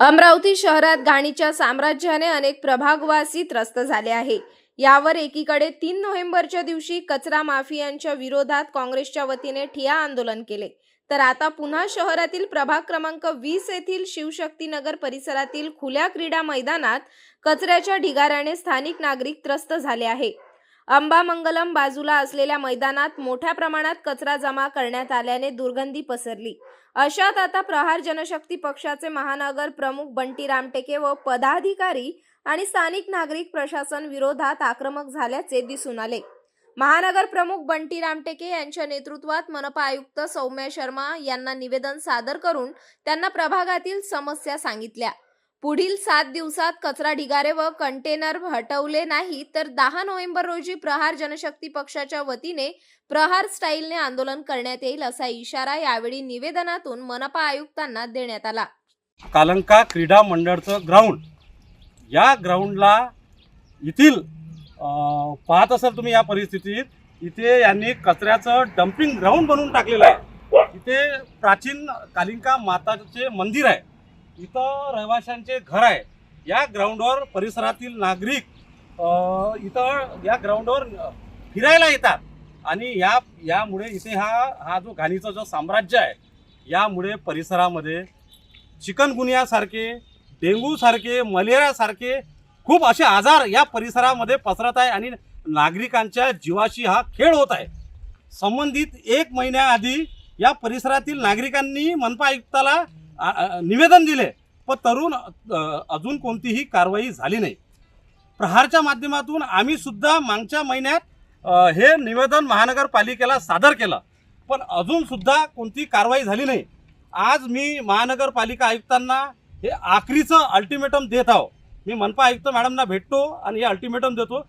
अमरावती शहरात घाणीच्या साम्राज्याने अनेक प्रभागवासी त्रस्त झाले आहे. यावर एकीकडे तीन नोव्हेंबरच्या दिवशी कचरा माफियांच्या विरोधात काँग्रेसच्या वतीने ठिया आंदोलन केले. तर आता पुन्हा शहरातील प्रभाग क्रमांक वीस येथील शिवशक्तीनगर परिसरातील खुल्या क्रीडा मैदानात कचऱ्याच्या ढिगाऱ्याने स्थानिक नागरिक त्रस्त झाले आहे. अंबामंगलम बाजूला असलेल्या मैदानात मोठ्या प्रमाणात कचरा जमा करण्यात आल्याने दुर्गंधी पसरली. अशात आता प्रहार जनशक्ती पक्षाचे महानगर प्रमुख बंटी रामटेके व पदाधिकारी आणि स्थानिक नागरिक प्रशासन विरोधात आक्रमक झाल्याचे दिसून आले. महानगर प्रमुख बंटी रामटेके यांच्या नेतृत्वात मनपा आयुक्त सौम्या शर्मा यांना निवेदन सादर करून त्यांना प्रभागातील समस्या सांगितल्या. पुढील सात दिवसात कचरा ढिगारे व कंटेनर हटवले नाही तर दहा नोव्हेंबर रोजी प्रहार जनशक्ती पक्षाच्या वतीने प्रहार स्टाईलने आंदोलन करण्यात येईल असा इशारा यावेळी निवेदनातून मनपा आयुक्तांना देण्यात आला. कालंका क्रीडा मंडळचं ग्राउंड. या ग्राउंडला येथील पाहत असाल तुम्ही या परिस्थितीत इथे यांनी कचऱ्याचं डम्पिंग ग्राउंड बनवून टाकलेलं आहे. इथे प्राचीन कालिंका माताचे मंदिर आहे. इथं रहिवाशांचे घर आहे. या ग्राउंडवर परिसरातील नागरिक इथं या ग्राउंडवर फिरायला येतात. आणि या यामुळे इथे हा हा जो घाणीचा जो साम्राज्य आहे यामुळे परिसरामध्ये चिकनगुनियासारखे डेंग्यूसारखे मलेरियासारखे खूप असे आजार या परिसरामध्ये पसरत आहे आणि नागरिकांच्या जीवाशी हा खेळ होत आहे. संबंधित एक महिन्याआधी या परिसरातील नागरिकांनी मनपा आयुक्ताला निवेदन दिले पण तरुण अजून कोणतीही कारवाई झाली नाही. प्रहारच्या माध्यमातून आम्ही सुद्धा मागच्या महिन्यात हे निवेदन महानगरपालिकेला सादर केलं पण अजून सुद्धा कोणती कारवाई झाली नाही. आज मी महानगरपालिका आयुक्तांना हे आखरीचं अल्टिमेटम देत आहो. मी मनपा आयुक्त मॅडमना भेटतो आणि हे अल्टिमेटम देतो.